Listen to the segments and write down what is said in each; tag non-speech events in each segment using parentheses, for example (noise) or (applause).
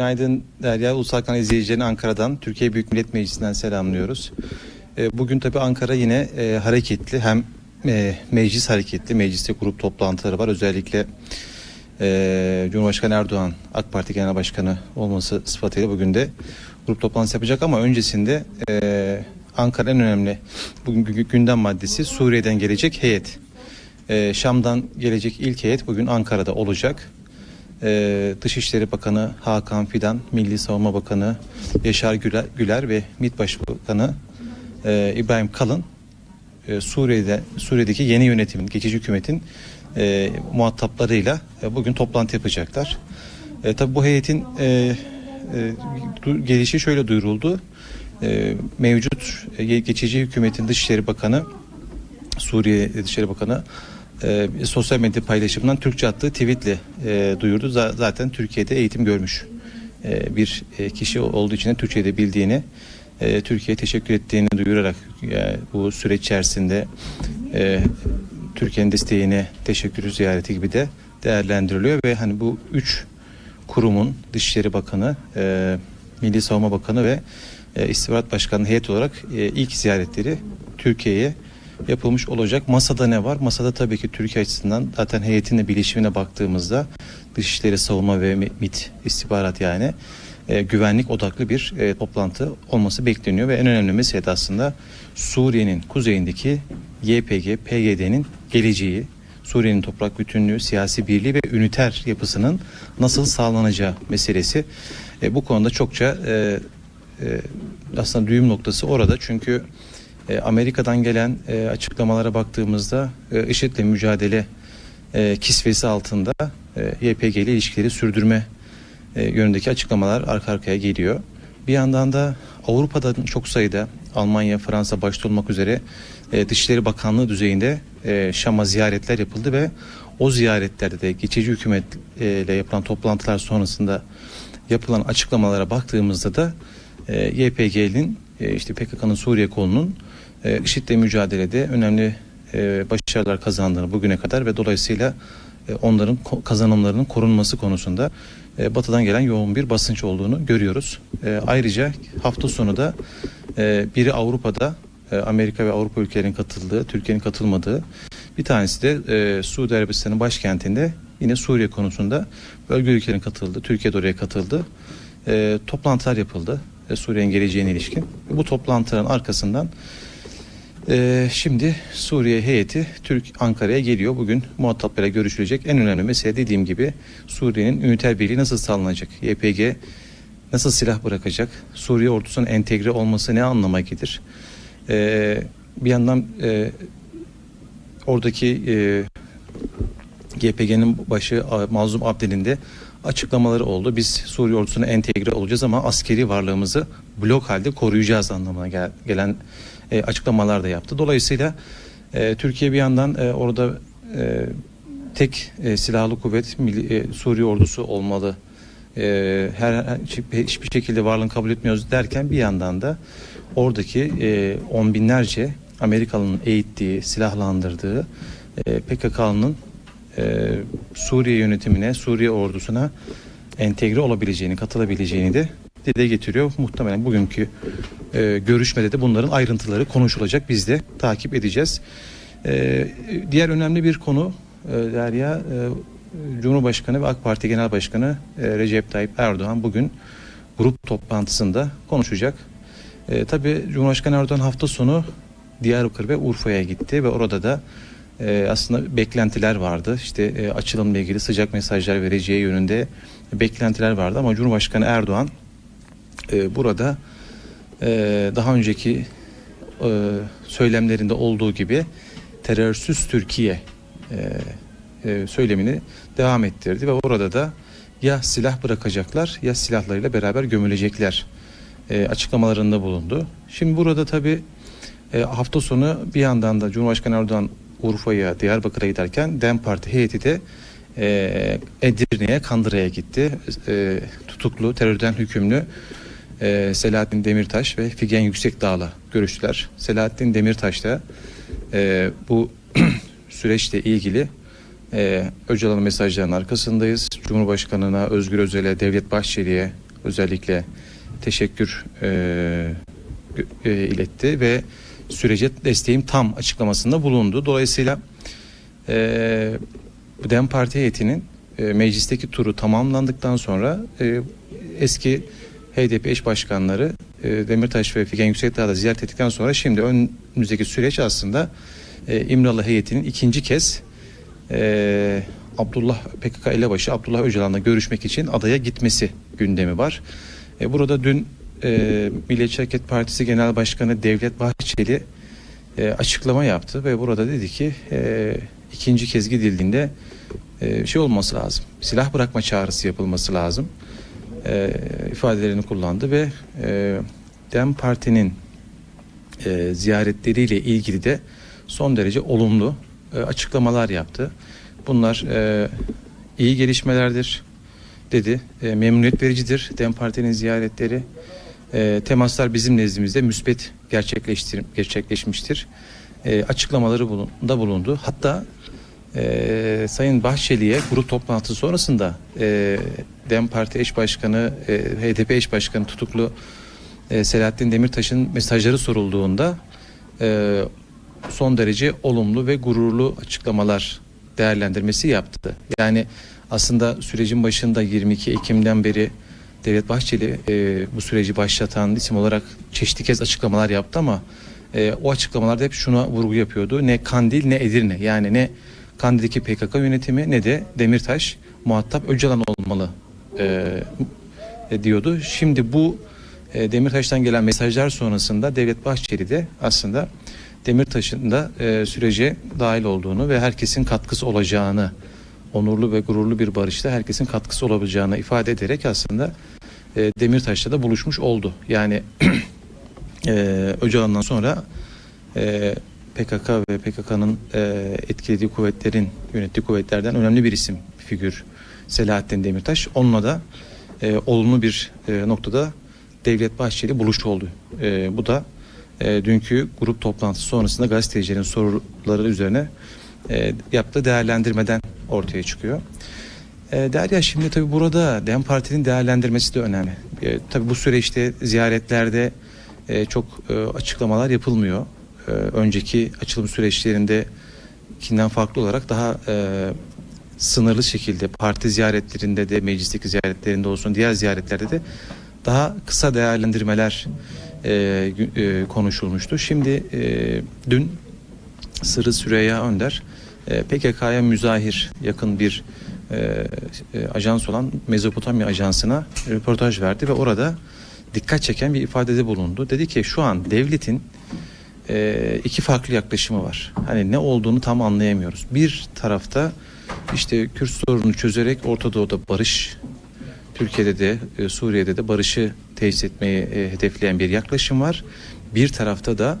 Günaydın Derya Ulusal Kanal izleyicilerini Ankara'dan, Türkiye Büyük Millet Meclisi'nden selamlıyoruz. E, Bugün tabii Ankara yine e, hareketli, hem e, meclis hareketli, mecliste grup toplantıları var. Özellikle Cumhurbaşkanı Erdoğan, AK Parti Genel Başkanı olması sıfatıyla bugün de grup toplantısı yapacak ama öncesinde Ankara en önemli bugün gü- gündem maddesi Suriye'den gelecek heyet. Şam'dan gelecek ilk heyet bugün Ankara'da olacak. Ee, Dışişleri Bakanı Hakan Fidan, Milli Savunma Bakanı Yaşar Güler, Güler ve MİT Başbakanı e, İbrahim Kalın e, Suriye'de Suriye'deki yeni yönetimin, geçici hükümetin e, muhataplarıyla e, bugün toplantı yapacaklar. E, tabii bu heyetin e, e, gelişi şöyle duyuruldu. E, mevcut e, geçici hükümetin Dışişleri Bakanı Suriye Dışişleri Bakanı e, sosyal medya paylaşımından Türkçe attığı tweetle e, duyurdu. Z- zaten Türkiye'de eğitim görmüş e, bir e, kişi olduğu için de Türkçe'de bildiğini, e, Türkiye'ye teşekkür ettiğini duyurarak e, bu süreç içerisinde e, Türkiye'nin desteğine teşekkürü ziyareti gibi de değerlendiriliyor ve hani bu üç kurumun Dışişleri Bakanı, e, Milli Savunma Bakanı ve e, İstihbarat Başkanı heyet olarak e, ilk ziyaretleri Türkiye'ye yapılmış olacak. Masada ne var? Masada tabii ki Türkiye açısından zaten heyetin de bilişimine baktığımızda Dışişleri Savunma ve MİT istihbarat yani e, güvenlik odaklı bir e, toplantı olması bekleniyor ve en önemli mesele de aslında Suriye'nin kuzeyindeki YPG, PYD'nin geleceği, Suriye'nin toprak bütünlüğü, siyasi birliği ve üniter yapısının nasıl sağlanacağı meselesi. E, bu konuda çokça e, e, aslında düğüm noktası orada çünkü e, Amerika'dan gelen e, açıklamalara baktığımızda e, IŞİD'le mücadele e, kisvesi altında e, YPG ile ilişkileri sürdürme yönündeki açıklamalar arka arkaya geliyor. Bir yandan da Avrupa'da çok sayıda Almanya, Fransa başta olmak üzere Dışişleri Bakanlığı düzeyinde Şam'a ziyaretler yapıldı ve o ziyaretlerde de geçici hükümetle yapılan toplantılar sonrasında yapılan açıklamalara baktığımızda da YPG'nin işte PKK'nın Suriye kolunun e, IŞİD'le mücadelede önemli e, başarılar kazandığını bugüne kadar ve dolayısıyla e, onların kazanımlarının korunması konusunda e, Batı'dan gelen yoğun bir basınç olduğunu görüyoruz. Ayrıca hafta sonu da biri Avrupa'da Amerika ve Avrupa ülkelerinin katıldığı, Türkiye'nin katılmadığı bir tanesi de e, Suudi Arabistan'ın başkentinde yine Suriye konusunda bölge ülkelerin katıldığı, Türkiye de oraya katıldı. Toplantılar yapıldı Suriye'nin geleceğine ilişkin. Bu toplantıların arkasından ee, şimdi Suriye heyeti Türk Ankara'ya geliyor. Bugün muhataplara görüşülecek. En önemli mesele dediğim gibi Suriye'nin üniter birliği nasıl sağlanacak? YPG nasıl silah bırakacak? Suriye ordusunun entegre olması ne anlama gelir? Ee, bir yandan e, oradaki e, YPG'nin başı Mazlum Abdin'in de açıklamaları oldu. Biz Suriye ordusuna entegre olacağız ama askeri varlığımızı blok halde koruyacağız anlamına gel- gelen e, açıklamalar da yaptı. Dolayısıyla e, Türkiye bir yandan e, orada e, tek e, silahlı kuvvet milli, e, Suriye ordusu olmalı. E, her, hiçbir şekilde varlığını kabul etmiyoruz derken bir yandan da oradaki e, on binlerce Amerikalı'nın eğittiği, silahlandırdığı e, PKK'nın e, Suriye yönetimine, Suriye ordusuna entegre olabileceğini, katılabileceğini de dile getiriyor. Muhtemelen bugünkü e, görüşmede de bunların ayrıntıları konuşulacak. Biz de takip edeceğiz. E, diğer önemli bir konu e, Derya, e, Cumhurbaşkanı ve AK Parti Genel Başkanı e, Recep Tayyip Erdoğan bugün grup toplantısında konuşacak. E, tabii Cumhurbaşkanı Erdoğan hafta sonu Diyarbakır ve Urfa'ya gitti ve orada da e, aslında beklentiler vardı. İşte e, açılımla ilgili sıcak mesajlar vereceği yönünde beklentiler vardı ama Cumhurbaşkanı Erdoğan e, burada daha önceki e, söylemlerinde olduğu gibi terörsüz Türkiye e, e, söylemini devam ettirdi ve orada da ya silah bırakacaklar ya silahlarıyla beraber gömülecekler açıklamalarında bulundu. Şimdi burada tabii e, hafta sonu bir yandan da Cumhurbaşkanı Erdoğan Urfa'ya, Diyarbakır'a giderken DEM Parti heyeti de Edirne'ye, Kandıra'ya gitti. Tutuklu, terörden hükümlü e, Selahattin Demirtaş ve Figen Yüksekdağ'la görüştüler. Selahattin Demirtaş da e, bu (clears throat) süreçle ilgili e, Öcalan'ın mesajlarının arkasındayız. Cumhurbaşkanına, Özgür Özel'e, Devlet Bahçeli'ye, özellikle teşekkür e, e, iletti ve sürece desteğim tam açıklamasında bulundu. Dolayısıyla e, DEM Parti heyetinin e, meclisteki turu tamamlandıktan sonra e, eski HDP eş başkanları e, Demirtaş ve Figen Yüksekdağ'da ziyaret ettikten sonra şimdi önümüzdeki süreç aslında e, İmralı heyetinin ikinci kez e, Abdullah PKK elebaşı Abdullah Öcalan'la görüşmek için adaya gitmesi gündemi var. E, burada dün e, Milliyetçi Hareket Partisi Genel Başkanı Devlet Bahçeli e, açıklama yaptı ve burada dedi ki e, ikinci kez gidildiğinde e, şey olması lazım. Silah bırakma çağrısı yapılması lazım. E, ifadelerini kullandı ve e, Dem Parti'nin e, ziyaretleriyle ilgili de son derece olumlu e, açıklamalar yaptı. Bunlar e, iyi gelişmelerdir dedi. E, memnuniyet vericidir Dem Parti'nin ziyaretleri. E, temaslar bizim nezdimizde müspet gerçekleşmiştir. E, açıklamaları da bulundu. Hatta e, Sayın Bahçeli'ye grup toplantısı sonrasında e, Dem Parti eş başkanı, e, HDP eş başkanı tutuklu e, Selahattin Demirtaş'ın mesajları sorulduğunda e, son derece olumlu ve gururlu açıklamalar değerlendirmesi yaptı. Yani aslında sürecin başında 22 Ekim'den beri Devlet Bahçeli bu süreci başlatan isim olarak çeşitli kez açıklamalar yaptı ama e, o açıklamalarda hep şuna vurgu yapıyordu. Ne Kandil ne Edirne yani ne Kandil'deki PKK yönetimi ne de Demirtaş muhatap Öcalan olmalı e, e, diyordu. Şimdi bu e, Demirtaş'tan gelen mesajlar sonrasında Devlet Bahçeli de aslında Demirtaş'ın da e, sürece dahil olduğunu ve herkesin katkısı olacağını onurlu ve gururlu bir barışta herkesin katkısı olabileceğini ifade ederek aslında e, Demirtaş'la da buluşmuş oldu. Yani (clears throat) e, Öcalan'dan sonra e, PKK ve PKK'nın e, etkilediği kuvvetlerin yönettiği kuvvetlerden önemli bir isim figür Selahattin Demirtaş. Onunla da e, olumlu bir e, noktada Devlet Bahçeli buluştu oldu. E, bu da e, dünkü grup toplantısı sonrasında gazetecilerin soruları üzerine e, yaptığı değerlendirmeden ortaya çıkıyor. E, Derya şimdi tabii burada DEM Parti'nin değerlendirmesi de önemli. E, tabii bu süreçte ziyaretlerde e, çok e, açıklamalar yapılmıyor. E, önceki açılım süreçlerinde kinden farklı olarak daha e, sınırlı şekilde parti ziyaretlerinde de meclisteki ziyaretlerinde olsun diğer ziyaretlerde de daha kısa değerlendirmeler e, e, konuşulmuştu. Şimdi e, dün Sırrı Süreyya Önder e, PKK'ya müzahir yakın bir e, e, ajans olan Mezopotamya Ajansı'na röportaj verdi ve orada dikkat çeken bir ifadede bulundu. Dedi ki şu an devletin e, iki farklı yaklaşımı var. Hani ne olduğunu tam anlayamıyoruz. Bir tarafta işte Kürt sorununu çözerek Orta Doğu'da barış, Türkiye'de de e, Suriye'de de barışı tesis etmeyi e, hedefleyen bir yaklaşım var. Bir tarafta da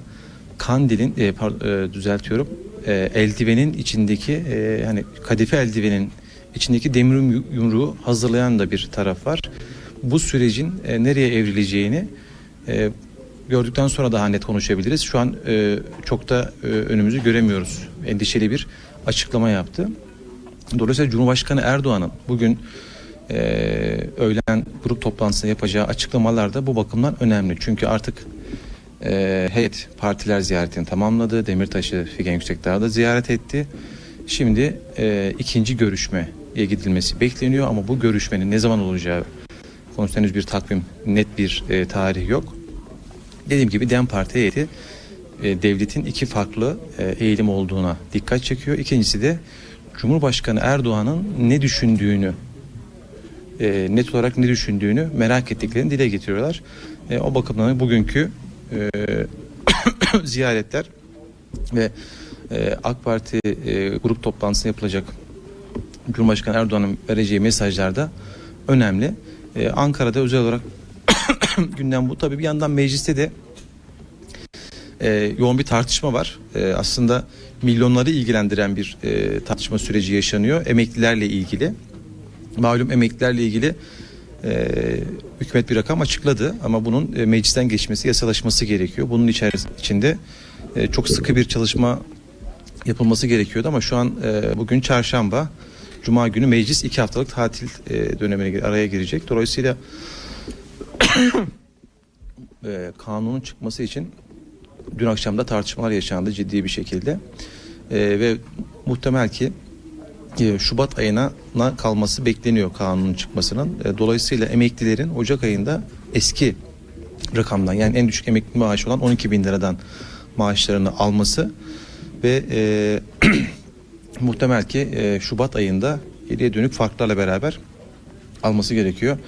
Kandil'in e, par- e, düzeltiyorum e, eldivenin içindeki e, hani kadife eldivenin içindeki demir yum- yumruğu hazırlayan da bir taraf var. Bu sürecin e, nereye evrileceğini e, gördükten sonra daha net konuşabiliriz. Şu an e, çok da e, önümüzü göremiyoruz. Endişeli bir açıklama yaptı. Dolayısıyla Cumhurbaşkanı Erdoğan'ın bugün e, öğlen grup toplantısında yapacağı açıklamalar da bu bakımdan önemli. Çünkü artık e, heyet partiler ziyaretini tamamladı. Demirtaş'ı Figen Yüksekdağ'ı da ziyaret etti. Şimdi e, ikinci görüşmeye gidilmesi bekleniyor ama bu görüşmenin ne zaman olacağı konusunda henüz bir takvim, net bir e, tarih yok. Dediğim gibi DEM Parti heyeti e, devletin iki farklı e, eğilim olduğuna dikkat çekiyor. İkincisi de Cumhurbaşkanı Erdoğan'ın ne düşündüğünü e, net olarak ne düşündüğünü merak ettiklerini dile getiriyorlar. E, o bakımdan bugünkü (coughs) ziyaretler ve AK Parti grup toplantısında yapılacak Cumhurbaşkanı Erdoğan'ın vereceği mesajlar da önemli. Ankara'da özel olarak (clears throat) gündem bu. Tabii bir yandan mecliste de e, yoğun bir tartışma var. E, aslında milyonları ilgilendiren bir e, tartışma süreci yaşanıyor. Emeklilerle ilgili. Malum emeklilerle ilgili e, hükümet bir rakam açıkladı ama bunun e, meclisten geçmesi, yasalaşması gerekiyor. Bunun içeris- içinde e, çok sıkı bir çalışma yapılması gerekiyordu ama şu an e, bugün çarşamba, cuma günü meclis iki haftalık tatil e, dönemine araya girecek. Dolayısıyla (coughs) e, kanunun çıkması için dün akşam da tartışmalar yaşandı ciddi bir şekilde. E, ve muhtemel ki e, Şubat ayına na kalması bekleniyor kanunun çıkmasının. E, dolayısıyla emeklilerin Ocak ayında eski rakamdan yani en düşük emekli maaşı olan 12 bin liradan maaşlarını alması ve e, (coughs) muhtemel ki e, Şubat ayında geriye dönük farklarla beraber alması gerekiyor.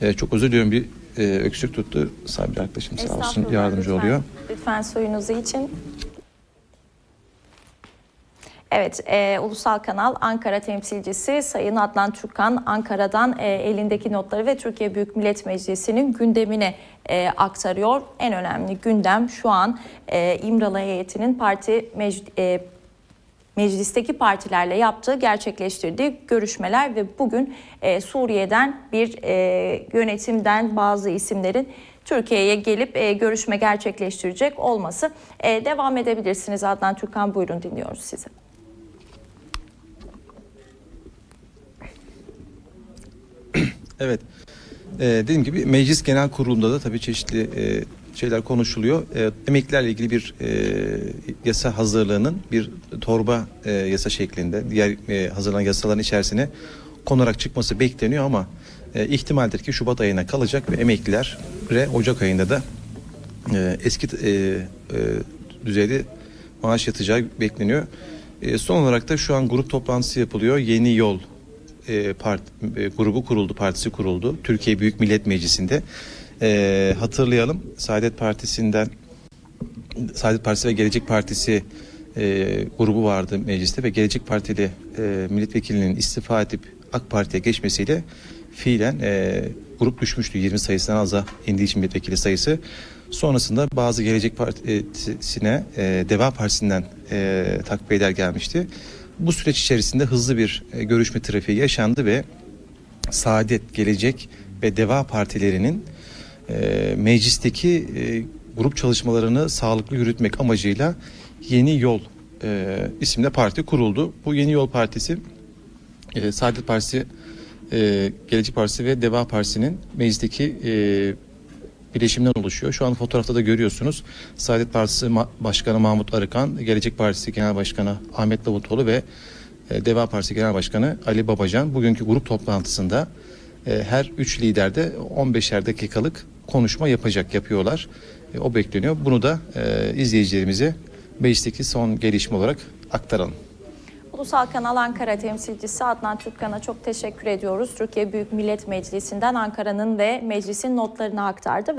E, çok özür diliyorum bir e, öksürük tuttu. Sabri arkadaşım sağ olsun Estağfurullah, yardımcı lütfen. oluyor. Lütfen suyunuzu için. Evet, e, Ulusal Kanal Ankara temsilcisi Sayın Adnan Türkan Ankara'dan e, elindeki notları ve Türkiye Büyük Millet Meclisi'nin gündemine e, aktarıyor. En önemli gündem şu an e, İmralı heyetinin parti mec- e, meclisteki partilerle yaptığı, gerçekleştirdiği görüşmeler ve bugün e, Suriye'den bir e, yönetimden bazı isimlerin Türkiye'ye gelip e, görüşme gerçekleştirecek olması. E, devam edebilirsiniz Adnan Türkan buyurun dinliyoruz sizi. Evet. Ee, dediğim gibi Meclis Genel Kurulu'nda da tabii çeşitli e, şeyler konuşuluyor. E, emeklilerle ilgili bir e, yasa hazırlığının bir torba e, yasa şeklinde diğer e, hazırlanan yasaların içerisine konarak çıkması bekleniyor ama e, ihtimaldir ki Şubat ayına kalacak ve emeklilere Ocak ayında da e, eski e, e, düzeyde maaş yatacağı bekleniyor. E, son olarak da şu an grup toplantısı yapılıyor. Yeni Yol e, part, e, grubu kuruldu, partisi kuruldu. Türkiye Büyük Millet Meclisi'nde. E, hatırlayalım Saadet Partisi'nden Saadet Partisi ve Gelecek Partisi e, grubu vardı mecliste ve Gelecek Partili e, milletvekilinin istifa edip AK Parti'ye geçmesiyle fiilen e, grup düşmüştü 20 sayısından aza indiği için milletvekili sayısı. Sonrasında bazı Gelecek Partisi'ne e, Deva Partisi'nden e, takviyeler gelmişti. Bu süreç içerisinde hızlı bir e, görüşme trafiği yaşandı ve Saadet, Gelecek ve Deva partilerinin e, meclisteki e, grup çalışmalarını sağlıklı yürütmek amacıyla Yeni Yol e, isimli parti kuruldu. Bu Yeni Yol Partisi e, Saadet Partisi, e, Gelecek Partisi ve Deva Partisi'nin meclisteki e, bileşimden oluşuyor. Şu an fotoğrafta da görüyorsunuz. Saadet Partisi Başkanı Mahmut Arıkan, Gelecek Partisi Genel Başkanı Ahmet Davutoğlu ve e, Deva Partisi Genel Başkanı Ali Babacan bugünkü grup toplantısında e, her üç lider de 15'er dakikalık konuşma yapacak, yapıyorlar. E, o bekleniyor. Bunu da e, izleyicilerimize meclisteki son gelişme olarak aktaralım. Ulusal Kanal Ankara temsilcisi Adnan Türkan'a çok teşekkür ediyoruz. Türkiye Büyük Millet Meclisi'nden Ankara'nın ve meclisin notlarını aktardı.